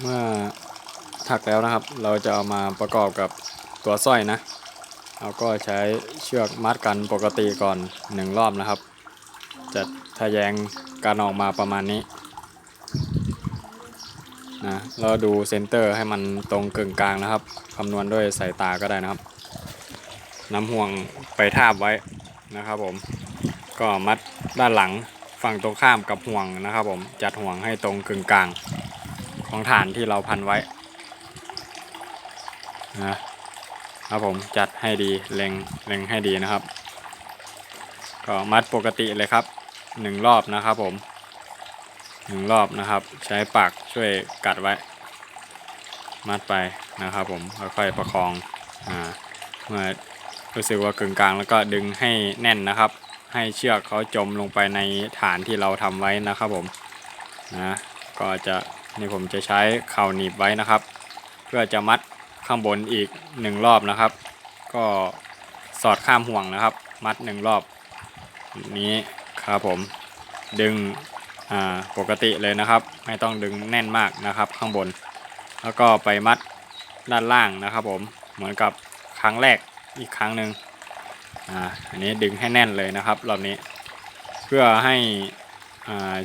เมื่อถักแล้วนะครับ เราจะเอามาประกอบกับตัวสร้อยนะเราก็ใช้เชือกมัดกันปกติก่อนหนึ่งรอบนะครับ จะทะแยงการออกมาประมาณนี้นะเราดูเซนเตอร์ให้มันตรงกึ่งกลางนะครับคำนวณด้วยสายตาก็ได้นะครับน้ำห่วงไปทาบไว้นะครับผม ก็มัดด้านหลังฝั่งตรงข้ามกับห่วงนะครับผม จัดห่วงให้ตรงกึ่งกลาง ของฐานที่เราพันไว้นะครับผมจัดให้ดีเล็งเล็งให้ดีนะครับ ก็มัดปกติเลยครับหนึ่งรอบนะครับผมหนึ่งรอบนะครับ ใช้ปากช่วยกัดไว้ มัดไปนะครับผมค่อยๆประคองอ่าเมื่อรู้สึกว่ากึ่งกลางแล้วก็ดึงให้แน่นนะครับ ให้เชือกเขาจมลงไปในฐานที่เราทำไว้นะครับผมนะก็จะ นี่ผมจะใช้เข่าหนีบไว้นะครับ เพื่อจะมัดข้างบนอีกหนึ่งรอบนะครับ ก็สอดข้ามห่วงนะครับ มัดหนึ่งรอบ นี้ครับผมดึงปกติเลยนะครับ ไม่ต้องดึงแน่นมากนะครับ ข้างบน แล้วก็ไปมัดด้านล่างนะครับ ผมเหมือนกับครั้งแรกอีกครั้งหนึ่งอ่าอันนี้ดึงให้แน่นเลยนะครับรอบนี้ เพื่อให้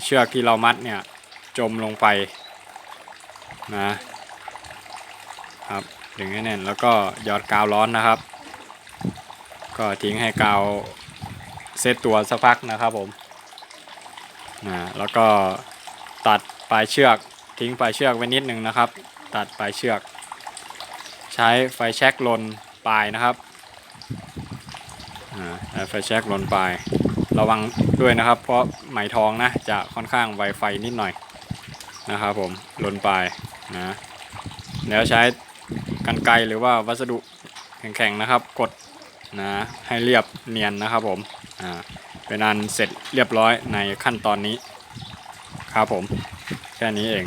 เชือกที่เรามัดเนี่ยจมลงไป นะครับดึงให้แน่นแล้วก็หยอดกาวร้อนนะครับ ก็ทิ้งให้กาวเซตตัวสักพักนะครับผมนะแล้วก็ตัดปลายเชือกทิ้งปลายเชือกไว้นิดนึงนะครับ ตัดปลายเชือก ใช้ไฟแช็กลนปลายนะครับไฟแช็กลนปลาย ระวังด้วยนะครับ เพราะไหมทองนะจะค่อนข้างไวไฟนิดหน่อยนะครับผมลนปลาย นะแล้วใช้กันไกรหรือว่าวัสดุแข็งๆนะครับ กดนะให้เรียบเนียนนะครับผมอ่าเป็นอันเสร็จเรียบร้อยในขั้นตอนนี้ครับผมแค่นี้เอง